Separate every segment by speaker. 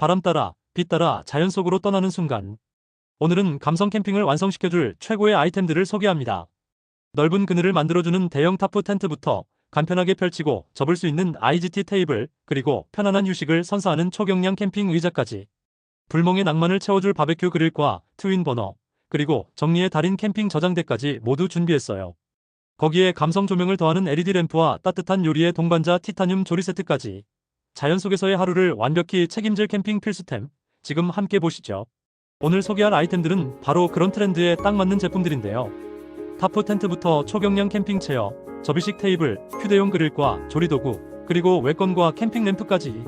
Speaker 1: 바람 따라 빛 따라 자연 속으로 떠나는 순간. 오늘은 감성 캠핑을 완성시켜줄 최고의 아이템들을 소개합니다. 넓은 그늘을 만들어주는 대형 타프 텐트부터 간편하게 펼치고 접을 수 있는 IGT 테이블, 그리고 편안한 휴식을 선사하는 초경량 캠핑 의자까지. 불멍의 낭만을 채워줄 바베큐 그릴과 트윈 버너, 그리고 정리의 달인 캠핑 저장대까지 모두 준비했어요. 거기에 감성 조명을 더하는 LED 램프와 따뜻한 요리의 동반자 티타늄 조리 세트까지. 자연 속에서의 하루를 완벽히 책임질 캠핑 필수템. 지금 함께 보시죠. 오늘 소개할 아이템들은 바로 그런 트렌드에 딱 맞는 제품들인데요. 타프 텐트부터 초경량 캠핑 체어, 접이식 테이블, 휴대용 그릴과 조리도구, 그리고 외건과 캠핑 램프까지.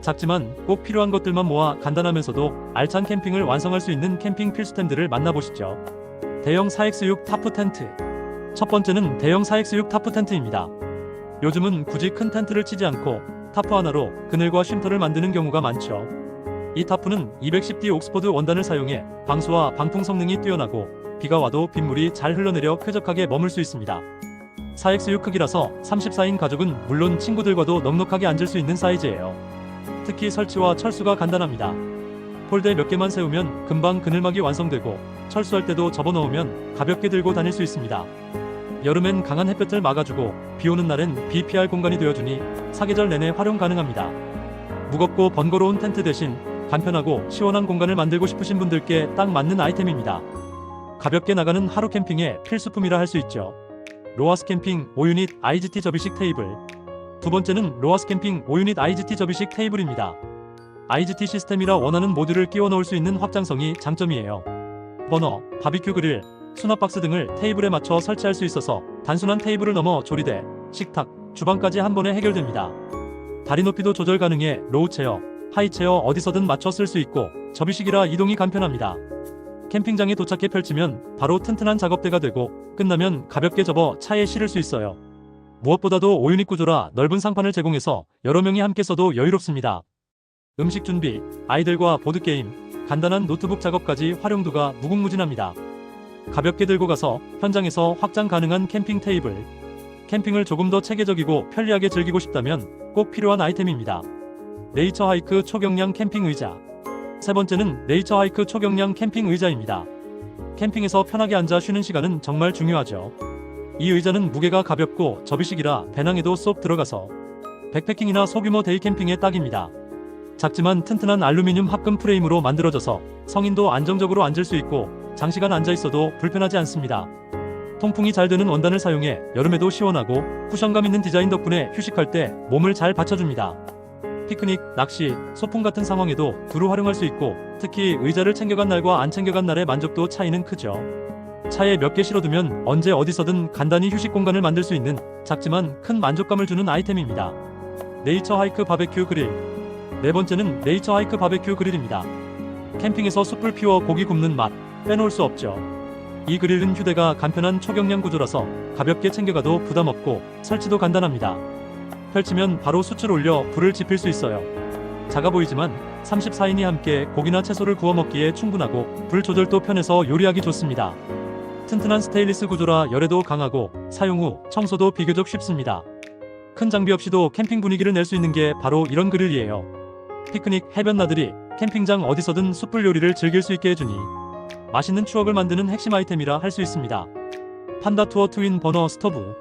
Speaker 1: 작지만 꼭 필요한 것들만 모아 간단하면서도 알찬 캠핑을 완성할 수 있는 캠핑 필수템들을 만나보시죠. 대형 4X6 타프 텐트. 첫 번째는 대형 4X6 타프 텐트입니다. 요즘은 굳이 큰 텐트를 치지 않고 타프 하나로 그늘과 쉼터를 만드는 경우가 많죠. 이 타프는 210D 옥스포드 원단을 사용해 방수와 방풍 성능이 뛰어나고 비가 와도 빗물이 잘 흘러내려 쾌적하게 머물 수 있습니다. 4X6 크기라서 34인 가족은 물론 친구들과도 넉넉하게 앉을 수 있는 사이즈예요. 특히 설치와 철수가 간단합니다. 폴대 몇 개만 세우면 금방 그늘막이 완성되고 철수할 때도 접어넣으면 가볍게 들고 다닐 수 있습니다. 여름엔 강한 햇볕을 막아주고 비 오는 날엔 비 피할 공간이 되어주니 사계절 내내 활용 가능합니다. 무겁고 번거로운 텐트 대신 간편하고 시원한 공간을 만들고 싶으신 분들께 딱 맞는 아이템입니다. 가볍게 나가는 하루 캠핑의 필수품이라 할 수 있죠. 로아스 캠핑 5유닛 IGT 접이식 테이블. 두 번째는 로아스 캠핑 5유닛 IGT 접이식 테이블입니다. IGT 시스템이라 원하는 모듈을 끼워 넣을 수 있는 확장성이 장점이에요. 버너, 바비큐 그릴, 수납 박스 등을 테이블에 맞춰 설치할 수 있어서 단순한 테이블을 넘어 조리대, 식탁, 주방까지 한 번에 해결됩니다. 다리 높이도 조절 가능해 로우 체어, 하이 체어 어디서든 맞춰 쓸 수 있고 접이식이라 이동이 간편합니다. 캠핑장에 도착해 펼치면 바로 튼튼한 작업대가 되고 끝나면 가볍게 접어 차에 실을 수 있어요. 무엇보다도 5유닛 구조라 넓은 상판을 제공해서 여러 명이 함께 써도 여유롭습니다. 음식 준비, 아이들과 보드게임, 간단한 노트북 작업까지 활용도가 무궁무진합니다. 가볍게 들고 가서 현장에서 확장 가능한 캠핑 테이블. 캠핑을 조금 더 체계적이고 편리하게 즐기고 싶다면 꼭 필요한 아이템입니다. 네이처 하이크 초경량 캠핑 의자. 세 번째는 네이처 하이크 초경량 캠핑 의자입니다. 캠핑에서 편하게 앉아 쉬는 시간은 정말 중요하죠. 이 의자는 무게가 가볍고 접이식이라 배낭에도 쏙 들어가서 백패킹이나 소규모 데이 캠핑에 딱입니다. 작지만 튼튼한 알루미늄 합금 프레임으로 만들어져서 성인도 안정적으로 앉을 수 있고 장시간 앉아 있어도 불편하지 않습니다. 통풍이 잘 되는 원단을 사용해 여름에도 시원하고 쿠션감 있는 디자인 덕분에 휴식할 때 몸을 잘 받쳐줍니다. 피크닉, 낚시, 소풍 같은 상황에도 두루 활용할 수 있고 특히 의자를 챙겨간 날과 안 챙겨간 날의 만족도 차이는 크죠. 차에 몇 개 실어두면 언제 어디서든 간단히 휴식 공간을 만들 수 있는 작지만 큰 만족감을 주는 아이템입니다. 네이처 하이크 바베큐 그릴. 네 번째는 네이처 하이크 바베큐 그릴입니다. 캠핑에서 숯불 피워 고기 굽는 맛 빼놓을 수 없죠. 이 그릴은 휴대가 간편한 초경량 구조라서 가볍게 챙겨가도 부담 없고 설치도 간단합니다. 펼치면 바로 숯을 올려 불을 지필 수 있어요. 작아 보이지만 34인이 함께 고기나 채소를 구워 먹기에 충분하고 불 조절도 편해서 요리하기 좋습니다. 튼튼한 스테인리스 구조라 열에도 강하고 사용 후 청소도 비교적 쉽습니다. 큰 장비 없이도 캠핑 분위기를 낼 수 있는 게 바로 이런 그릴이에요. 피크닉, 해변 나들이, 캠핑장 어디서든 숯불 요리를 즐길 수 있게 해주니 맛있는 추억을 만드는 핵심 아이템이라 할 수 있습니다. 판다 투어 트윈 버너 스토브.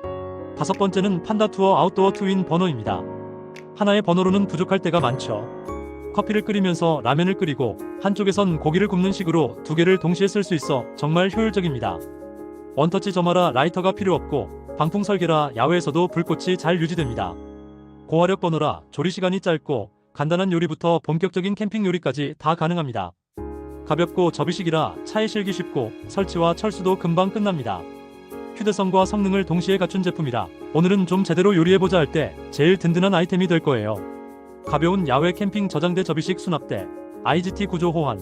Speaker 1: 다섯 번째는 판다 투어 아웃도어 트윈 버너입니다. 하나의 버너로는 부족할 때가 많죠. 커피를 끓이면서 라면을 끓이고 한쪽에선 고기를 굽는 식으로 두 개를 동시에 쓸 수 있어 정말 효율적입니다. 원터치 점화라 라이터가 필요 없고 방풍 설계라 야외에서도 불꽃이 잘 유지됩니다. 고화력 버너라 조리 시간이 짧고 간단한 요리부터 본격적인 캠핑 요리까지 다 가능합니다. 가볍고 접이식이라 차에 실기 쉽고 설치와 철수도 금방 끝납니다. 휴대성과 성능을 동시에 갖춘 제품이라 오늘은 좀 제대로 요리해보자 할 때 제일 든든한 아이템이 될 거예요. 가벼운 야외 캠핑 저장대 접이식 수납대, IGT 구조 호환.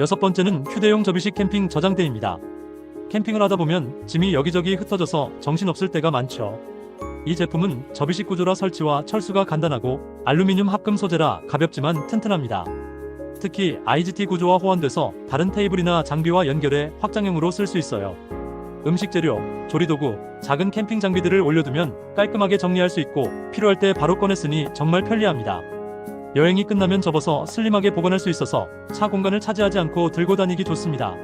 Speaker 1: 여섯 번째는 휴대용 접이식 캠핑 저장대입니다. 캠핑을 하다 보면 짐이 여기저기 흩어져서 정신없을 때가 많죠. 이 제품은 접이식 구조라 설치와 철수가 간단하고 알루미늄 합금 소재라 가볍지만 튼튼합니다. 특히 IGT 구조와 호환돼서 다른 테이블이나 장비와 연결해 확장형으로 쓸 수 있어요. 음식 재료, 조리도구, 작은 캠핑 장비들을 올려두면 깔끔하게 정리할 수 있고 필요할 때 바로 꺼내 쓰니 정말 편리합니다. 여행이 끝나면 접어서 슬림하게 보관할 수 있어서 차 공간을 차지하지 않고 들고 다니기 좋습니다.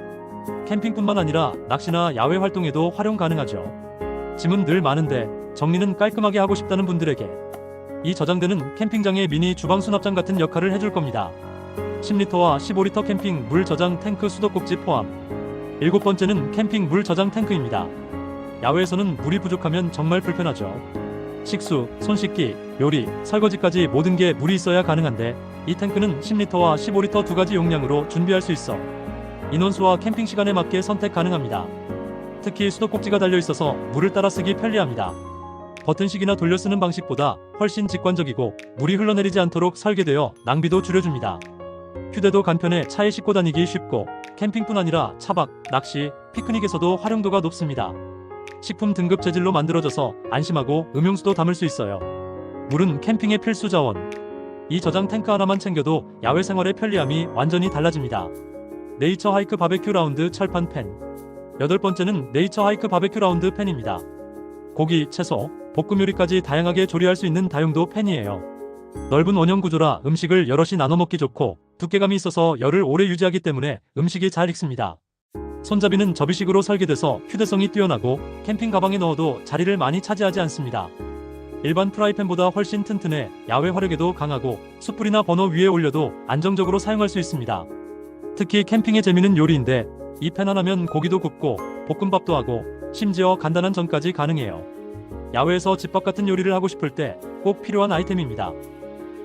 Speaker 1: 캠핑뿐만 아니라 낚시나 야외 활동에도 활용 가능하죠. 짐은 늘 많은데 정리는 깔끔하게 하고 싶다는 분들에게 이 저장대는 캠핑장의 미니 주방 수납장 같은 역할을 해줄 겁니다. 10리터와 15리터 캠핑 물 저장 탱크 수도꼭지 포함. 일곱 번째는 캠핑 물 저장 탱크입니다. 야외에서는 물이 부족하면 정말 불편하죠. 식수, 손 씻기, 요리, 설거지까지 모든 게 물이 있어야 가능한데 이 탱크는 10리터와 15리터 두 가지 용량으로 준비할 수 있어 인원수와 캠핑 시간에 맞게 선택 가능합니다. 특히 수도꼭지가 달려 있어서 물을 따라 쓰기 편리합니다. 버튼식이나 돌려 쓰는 방식보다 훨씬 직관적이고 물이 흘러내리지 않도록 설계되어 낭비도 줄여줍니다. 휴대도 간편해 차에 싣고 다니기 쉽고 캠핑뿐 아니라 차박, 낚시, 피크닉에서도 활용도가 높습니다. 식품 등급 재질로 만들어져서 안심하고 음용수도 담을 수 있어요. 물은 캠핑의 필수 자원. 이 저장 탱크 하나만 챙겨도 야외 생활의 편리함이 완전히 달라집니다. 네이처 하이크 바베큐 라운드 철판 팬. 여덟 번째는 네이처 하이크 바베큐 라운드 팬입니다. 고기, 채소, 볶음 요리까지 다양하게 조리할 수 있는 다용도 팬이에요. 넓은 원형 구조라 음식을 여럿이 나눠 먹기 좋고 두께감이 있어서 열을 오래 유지하기 때문에 음식이 잘 익습니다. 손잡이는 접이식으로 설계돼서 휴대성이 뛰어나고 캠핑 가방에 넣어도 자리를 많이 차지하지 않습니다. 일반 프라이팬보다 훨씬 튼튼해 야외 화력에도 강하고 숯불이나 버너 위에 올려도 안정적으로 사용할 수 있습니다. 특히 캠핑의 재미는 요리인데 이 팬 하나면 고기도 굽고 볶음밥도 하고 심지어 간단한 전까지 가능해요. 야외에서 집밥 같은 요리를 하고 싶을 때 꼭 필요한 아이템입니다.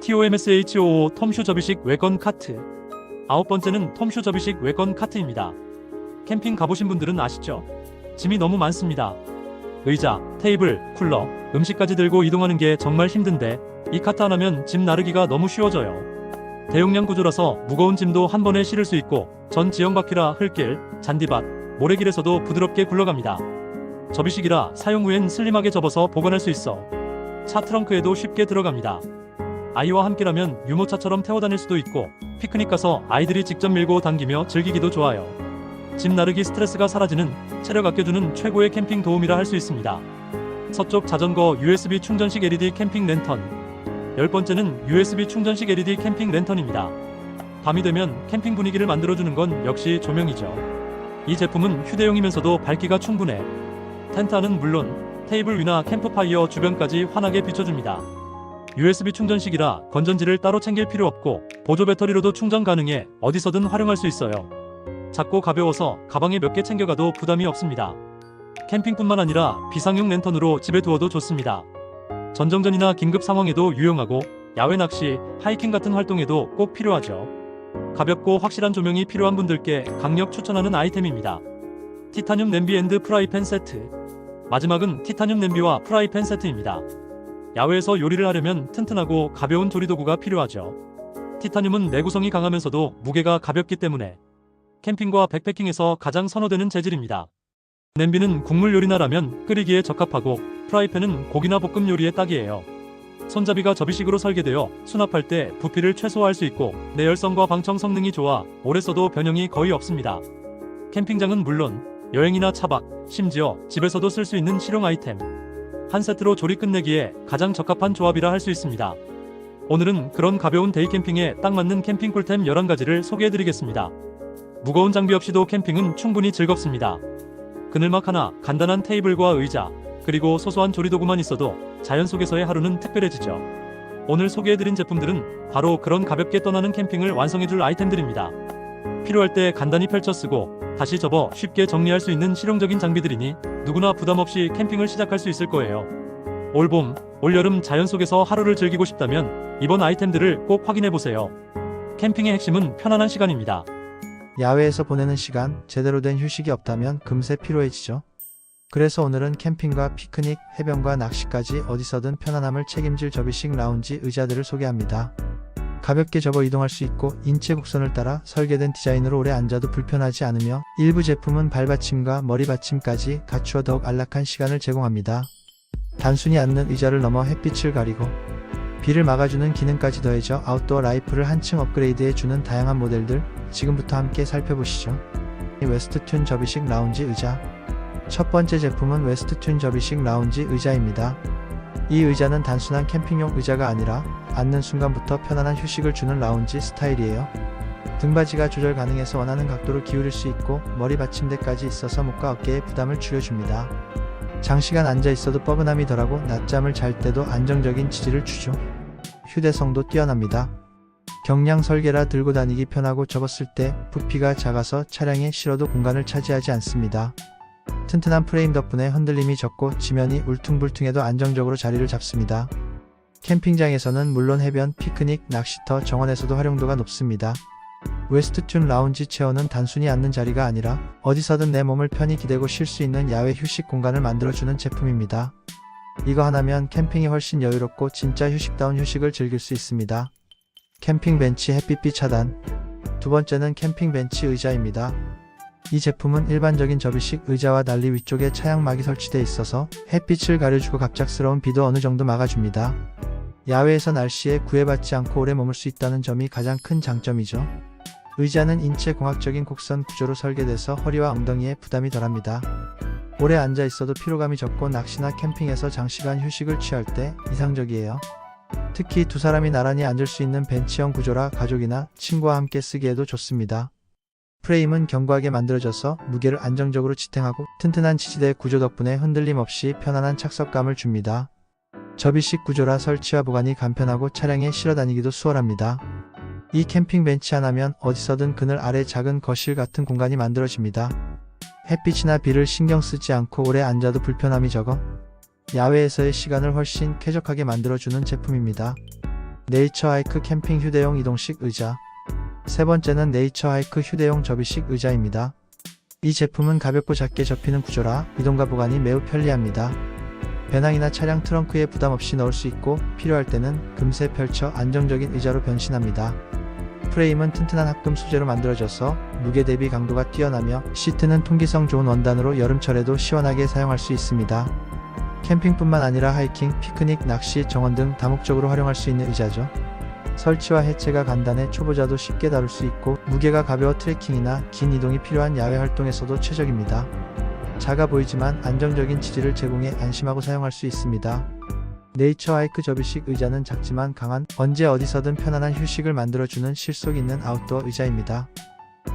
Speaker 1: TOMSHOO 톰슈 접이식 외건 카트. 아홉 번째는 톰슈 접이식 외건 카트입니다. 캠핑 가보신 분들은 아시죠? 짐이 너무 많습니다. 의자, 테이블, 쿨러, 음식까지 들고 이동하는 게 정말 힘든데 이 카트 하나면 짐 나르기가 너무 쉬워져요. 대용량 구조라서 무거운 짐도 한 번에 실을 수 있고 전 지형 바퀴라 흘길, 잔디밭, 모래길에서도 부드럽게 굴러갑니다. 접이식이라 사용 후엔 슬림하게 접어서 보관할 수 있어 차 트렁크에도 쉽게 들어갑니다. 아이와 함께라면 유모차처럼 태워 다닐 수도 있고 피크닉 가서 아이들이 직접 밀고 당기며 즐기기도 좋아요. 짐 나르기 스트레스가 사라지는 체력 아껴주는 최고의 캠핑 도움이라 할 수 있습니다. 서쪽 자전거 USB 충전식 LED 캠핑 랜턴. 열 번째는 USB 충전식 LED 캠핑 랜턴입니다. 밤이 되면 캠핑 분위기를 만들어주는 건 역시 조명이죠. 이 제품은 휴대용이면서도 밝기가 충분해. 텐트 안은 물론 테이블 위나 캠프파이어 주변까지 환하게 비춰줍니다. USB 충전식이라 건전지를 따로 챙길 필요 없고 보조 배터리로도 충전 가능해 어디서든 활용할 수 있어요. 작고 가벼워서 가방에 몇 개 챙겨가도 부담이 없습니다. 캠핑뿐만 아니라 비상용 랜턴으로 집에 두어도 좋습니다. 전정전이나 긴급 상황에도 유용하고 야외 낚시, 하이킹 같은 활동에도 꼭 필요하죠. 가볍고 확실한 조명이 필요한 분들께 강력 추천하는 아이템입니다. 티타늄 냄비 앤드 프라이팬 세트. 마지막은 티타늄 냄비와 프라이팬 세트입니다. 야외에서 요리를 하려면 튼튼하고 가벼운 조리도구가 필요하죠. 티타늄은 내구성이 강하면서도 무게가 가볍기 때문에 캠핑과 백패킹에서 가장 선호되는 재질입니다. 냄비는 국물 요리나 라면 끓이기에 적합하고 프라이팬은 고기나 볶음 요리에 딱이에요. 손잡이가 접이식으로 설계되어 수납할 때 부피를 최소화할 수 있고 내열성과 방청 성능이 좋아 오래 써도 변형이 거의 없습니다. 캠핑장은 물론 여행이나 차박, 심지어 집에서도 쓸 수 있는 실용 아이템. 한 세트로 조리 끝내기에 가장 적합한 조합이라 할 수 있습니다. 오늘은 그런 가벼운 데이 캠핑에 딱 맞는 캠핑 꿀템 11가지를 소개해드리겠습니다. 무거운 장비 없이도 캠핑은 충분히 즐겁습니다. 그늘막 하나, 간단한 테이블과 의자, 그리고 소소한 조리도구만 있어도 자연 속에서의 하루는 특별해지죠. 오늘 소개해드린 제품들은 바로 그런 가볍게 떠나는 캠핑을 완성해줄 아이템들입니다. 필요할 때 간단히 펼쳐 쓰고 다시 접어 쉽게 정리할 수 있는 실용적인 장비들이니 누구나 부담 없이 캠핑을 시작할 수 있을 거예요. 올봄, 올여름 자연 속에서 하루를 즐기고 싶다면 이번 아이템들을 꼭 확인해 보세요. 캠핑의 핵심은 편안한 시간입니다.
Speaker 2: 야외에서 보내는 시간, 제대로 된 휴식이 없다면 금세 피로해지죠. 그래서 오늘은 캠핑과 피크닉, 해변과 낚시까지 어디서든 편안함을 책임질 접이식 라운지 의자들을 소개합니다. 가볍게 접어 이동할 수 있고 인체 곡선을 따라 설계된 디자인으로 오래 앉아도 불편하지 않으며 일부 제품은 발받침과 머리 받침까지 갖추어 더욱 안락한 시간을 제공합니다. 단순히 앉는 의자를 넘어 햇빛을 가리고 비를 막아주는 기능까지 더해져 아웃도어 라이프를 한층 업그레이드해주는 다양한 모델들 지금부터 함께 살펴보시죠. 웨스트튠 접이식 라운지 의자 첫 번째 제품은 웨스트튠 접이식 라운지 의자입니다. 이 의자는 단순한 캠핑용 의자가 아니라 앉는 순간부터 편안한 휴식을 주는 라운지 스타일이에요. 등받이가 조절 가능해서 원하는 각도로 기울일 수 있고 머리 받침대까지 있어서 목과 어깨의 부담을 줄여줍니다. 장시간 앉아 있어도 뻐근함이 덜하고 낮잠을 잘 때도 안정적인 지지를 주죠. 휴대성도 뛰어납니다. 경량 설계라 들고 다니기 편하고 접었을 때 부피가 작아서 차량에 실어도 공간을 차지하지 않습니다. 튼튼한 프레임 덕분에 흔들림이 적고 지면이 울퉁불퉁해도 안정적으로 자리를 잡습니다. 캠핑장에서는 물론 해변, 피크닉, 낚시터, 정원에서도 활용도가 높습니다. 웨스트튠 라운지 체어는 단순히 앉는 자리가 아니라 어디서든 내 몸을 편히 기대고 쉴 수 있는 야외 휴식 공간을 만들어주는 제품입니다. 이거 하나면 캠핑이 훨씬 여유롭고 진짜 휴식다운 휴식을 즐길 수 있습니다. 캠핑 벤치 햇빛비 차단. 두 번째는 캠핑 벤치 의자입니다. 이 제품은 일반적인 접이식 의자와 달리 위쪽에 차양막이 설치되어 있어서 햇빛을 가려주고 갑작스러운 비도 어느 정도 막아줍니다. 야외에서 날씨에 구애받지 않고 오래 머물 수 있다는 점이 가장 큰 장점이죠. 의자는 인체 공학적인 곡선 구조로 설계돼서 허리와 엉덩이에 부담이 덜합니다. 오래 앉아 있어도 피로감이 적고 낚시나 캠핑에서 장시간 휴식을 취할 때 이상적이에요. 특히 두 사람이 나란히 앉을 수 있는 벤치형 구조라 가족이나 친구와 함께 쓰기에도 좋습니다. 프레임은 견고하게 만들어져서 무게를 안정적으로 지탱하고 튼튼한 지지대 구조 덕분에 흔들림 없이 편안한 착석감을 줍니다. 접이식 구조라 설치와 보관이 간편하고 차량에 실어 다니기도 수월합니다. 이 캠핑 벤치 하나면 어디서든 그늘 아래 작은 거실 같은 공간이 만들어집니다. 햇빛이나 비를 신경 쓰지 않고 오래 앉아도 불편함이 적어 야외에서의 시간을 훨씬 쾌적하게 만들어주는 제품입니다. 네이처 하이크 캠핑 휴대용 이동식 의자. 세 번째는 네이처 하이크 휴대용 접이식 의자입니다. 이 제품은 가볍고 작게 접히는 구조라 이동과 보관이 매우 편리합니다. 배낭이나 차량 트렁크에 부담 없이 넣을 수 있고 필요할 때는 금세 펼쳐 안정적인 의자로 변신합니다. 프레임은 튼튼한 합금 소재로 만들어져서 무게 대비 강도가 뛰어나며 시트는 통기성 좋은 원단으로 여름철에도 시원하게 사용할 수 있습니다. 캠핑뿐만 아니라 하이킹, 피크닉, 낚시, 정원 등 다목적으로 활용할 수 있는 의자죠. 설치와 해체가 간단해 초보자도 쉽게 다룰 수 있고 무게가 가벼워 트레킹이나 긴 이동이 필요한 야외 활동에서도 최적입니다. 작아 보이지만 안정적인 지지를 제공해 안심하고 사용할 수 있습니다. 네이처 하이크 접이식 의자는 작지만 강한 언제 어디서든 편안한 휴식을 만들어주는 실속 있는 아웃도어 의자입니다.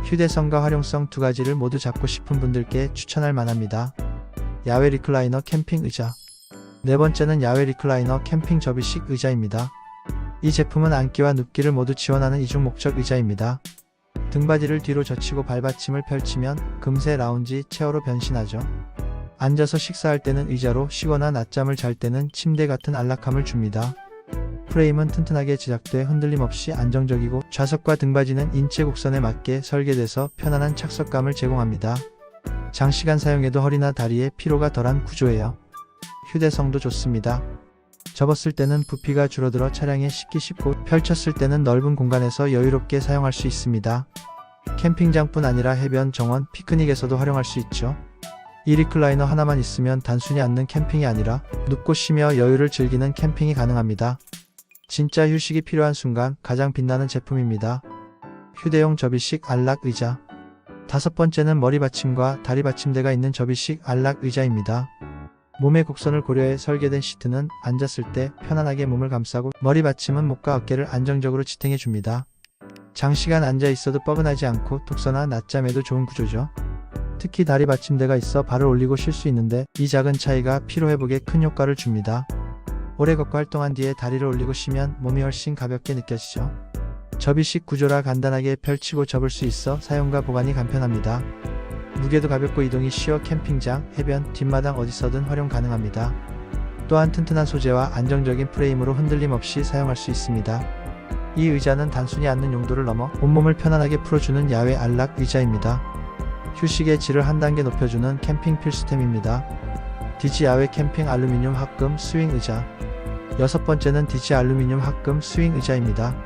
Speaker 2: 휴대성과 활용성 두 가지를 모두 잡고 싶은 분들께 추천할 만합니다. 야외 리클라이너 캠핑 의자. 네 번째는 야외 리클라이너 캠핑 접이식 의자입니다. 이 제품은 앉기와 눕기를 모두 지원하는 이중 목적 의자입니다. 등받이를 뒤로 젖히고 발받침을 펼치면 금세 라운지 체어로 변신하죠. 앉아서 식사할 때는 의자로 쉬거나 낮잠을 잘 때는 침대 같은 안락함을 줍니다. 프레임은 튼튼하게 제작돼 흔들림 없이 안정적이고 좌석과 등받이는 인체 곡선에 맞게 설계돼서 편안한 착석감을 제공합니다. 장시간 사용해도 허리나 다리에 피로가 덜한 구조예요. 휴대성도 좋습니다. 접었을 때는 부피가 줄어들어 차량에 싣기 쉽고 펼쳤을 때는 넓은 공간에서 여유롭게 사용할 수 있습니다. 캠핑장뿐 아니라 해변, 정원, 피크닉에서도 활용할 수 있죠. 이 리클라이너 하나만 있으면 단순히 앉는 캠핑이 아니라 눕고 쉬며 여유를 즐기는 캠핑이 가능합니다. 진짜 휴식이 필요한 순간 가장 빛나는 제품입니다. 휴대용 접이식 안락 의자. 다섯 번째는 머리 받침과 다리 받침대가 있는 접이식 안락 의자입니다. 몸의 곡선을 고려해 설계된 시트는 앉았을 때 편안하게 몸을 감싸고 머리 받침은 목과 어깨를 안정적으로 지탱해 줍니다. 장시간 앉아 있어도 뻐근하지 않고 독서나 낮잠에도 좋은 구조죠. 특히 다리 받침대가 있어 발을 올리고 쉴 수 있는데 이 작은 차이가 피로 회복에 큰 효과를 줍니다. 오래 걷고 활동한 뒤에 다리를 올리고 쉬면 몸이 훨씬 가볍게 느껴지죠. 접이식 구조라 간단하게 펼치고 접을 수 있어 사용과 보관이 간편합니다. 무게도 가볍고 이동이 쉬워 캠핑장, 해변, 뒷마당 어디서든 활용 가능합니다. 또한 튼튼한 소재와 안정적인 프레임으로 흔들림 없이 사용할 수 있습니다. 이 의자는 단순히 앉는 용도를 넘어 온몸을 편안하게 풀어주는 야외 안락 의자입니다. 휴식의 질을 한 단계 높여주는 캠핑 필수템입니다. 디지 야외 캠핑 알루미늄 합금 스윙 의자. 여섯 번째는 디지 알루미늄 합금 스윙 의자입니다.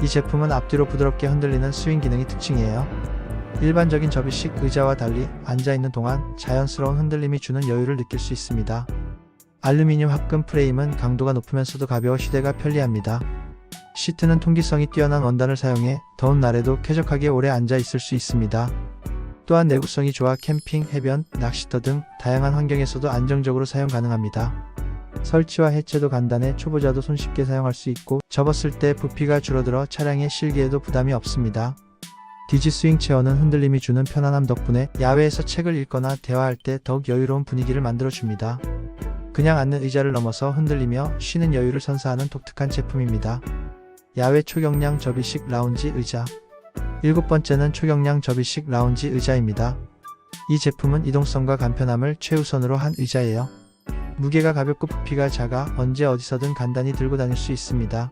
Speaker 2: 이 제품은 앞뒤로 부드럽게 흔들리는 스윙 기능이 특징이에요. 일반적인 접이식 의자와 달리 앉아있는 동안 자연스러운 흔들림이 주는 여유를 느낄 수 있습니다. 알루미늄 합금 프레임은 강도가 높으면서도 가벼워 휴대가 편리합니다. 시트는 통기성이 뛰어난 원단을 사용해 더운 날에도 쾌적하게 오래 앉아 있을 수 있습니다. 또한 내구성이 좋아 캠핑, 해변, 낚시터 등 다양한 환경에서도 안정적으로 사용 가능합니다. 설치와 해체도 간단해 초보자도 손쉽게 사용할 수 있고 접었을 때 부피가 줄어들어 차량의 실기에도 부담이 없습니다. 디지 스윙 체어는 흔들림이 주는 편안함 덕분에 야외에서 책을 읽거나 대화할 때 더욱 여유로운 분위기를 만들어줍니다. 그냥 앉는 의자를 넘어서 흔들리며 쉬는 여유를 선사하는 독특한 제품입니다. 야외 초경량 접이식 라운지 의자. 일곱 번째는 초경량 접이식 라운지 의자입니다. 이 제품은 이동성과 간편함을 최우선으로 한 의자예요. 무게가 가볍고 부피가 작아 언제 어디서든 간단히 들고 다닐 수 있습니다.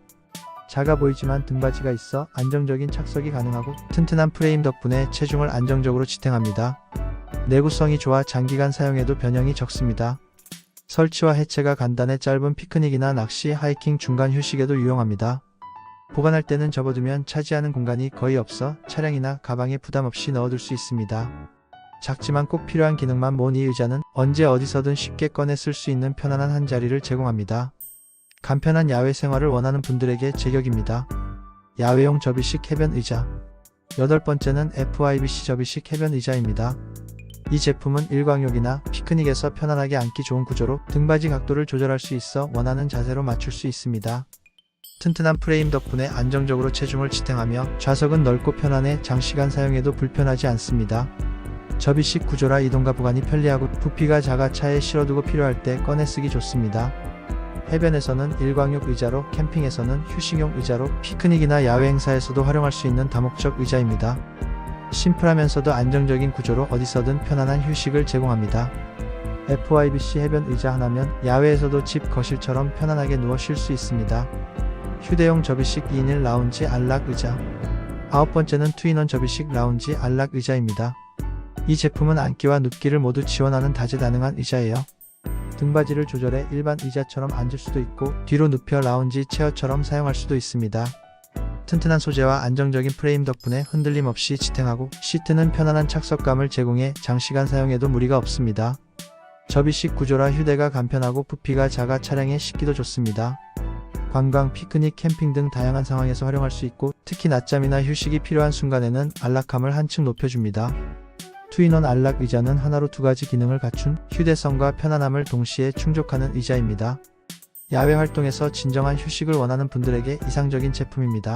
Speaker 2: 작아 보이지만 등받이가 있어 안정적인 착석이 가능하고 튼튼한 프레임 덕분에 체중을 안정적으로 지탱합니다. 내구성이 좋아 장기간 사용해도 변형이 적습니다. 설치와 해체가 간단해 짧은 피크닉이나 낚시, 하이킹 중간 휴식에도 유용합니다. 보관할 때는 접어두면 차지하는 공간이 거의 없어 차량이나 가방에 부담 없이 넣어둘 수 있습니다. 작지만 꼭 필요한 기능만 모은 이 의자는 언제 어디서든 쉽게 꺼내 쓸 수 있는 편안한 한 자리를 제공합니다. 간편한 야외 생활을 원하는 분들에게 제격입니다. 야외용 접이식 해변 의자. 여덟 번째는 FIBC 접이식 해변 의자입니다. 이 제품은 일광욕이나 피크닉에서 편안하게 앉기 좋은 구조로 등받이 각도를 조절할 수 있어 원하는 자세로 맞출 수 있습니다. 튼튼한 프레임 덕분에 안정적으로 체중을 지탱하며 좌석은 넓고 편안해 장시간 사용해도 불편하지 않습니다. 접이식 구조라 이동과 보관이 편리하고 부피가 작아 차에 실어두고 필요할 때 꺼내 쓰기 좋습니다. 해변에서는 일광욕 의자로 캠핑에서는 휴식용 의자로 피크닉이나 야외 행사에서도 활용할 수 있는 다목적 의자입니다. 심플하면서도 안정적인 구조로 어디서든 편안한 휴식을 제공합니다. FIBC 해변 의자 하나면 야외에서도 집 거실처럼 편안하게 누워 쉴 수 있습니다. 휴대용 접이식 2인1 라운지 안락 의자. 아홉 번째는 투인원 접이식 라운지 안락 의자입니다. 이 제품은 앉기와 눕기를 모두 지원하는 다재다능한 의자예요. 등받이를 조절해 일반 의자처럼 앉을 수도 있고 뒤로 눕혀 라운지 체어처럼 사용할 수도 있습니다. 튼튼한 소재와 안정적인 프레임 덕분에 흔들림 없이 지탱하고 시트는 편안한 착석감을 제공해 장시간 사용해도 무리가 없습니다. 접이식 구조라 휴대가 간편하고 부피가 작아 차량에 싣기도 좋습니다. 관광, 피크닉, 캠핑 등 다양한 상황에서 활용할 수 있고 특히 낮잠이나 휴식이 필요한 순간에는 안락함을 한층 높여줍니다. 투인원 안락 의자는 하나로 두 가지 기능을 갖춘 휴대성과 편안함을 동시에 충족하는 의자입니다. 야외 활동에서 진정한 휴식을 원하는 분들에게 이상적인 제품입니다.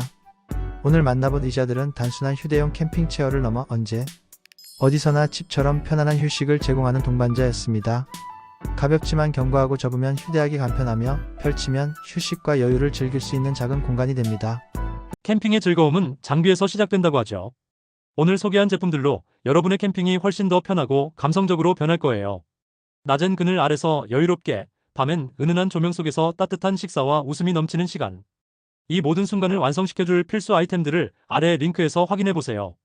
Speaker 2: 오늘 만나본 의자들은 단순한 휴대용 캠핑 체어를 넘어 언제 어디서나 집처럼 편안한 휴식을 제공하는 동반자였습니다. 가볍지만 견고하고 접으면 휴대하기 간편하며 펼치면 휴식과 여유를 즐길 수 있는 작은 공간이 됩니다.
Speaker 1: 캠핑의 즐거움은 장비에서 시작된다고 하죠. 오늘 소개한 제품들로 여러분의 캠핑이 훨씬 더 편하고 감성적으로 변할 거예요. 낮엔 그늘 아래서 여유롭게, 밤엔 은은한 조명 속에서 따뜻한 식사와 웃음이 넘치는 시간. 이 모든 순간을 완성시켜줄 필수 아이템들을 아래 링크에서 확인해 보세요.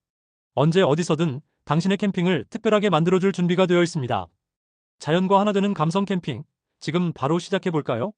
Speaker 1: 언제 어디서든 당신의 캠핑을 특별하게 만들어줄 준비가 되어 있습니다. 자연과 하나 되는 감성 캠핑. 지금 바로 시작해 볼까요?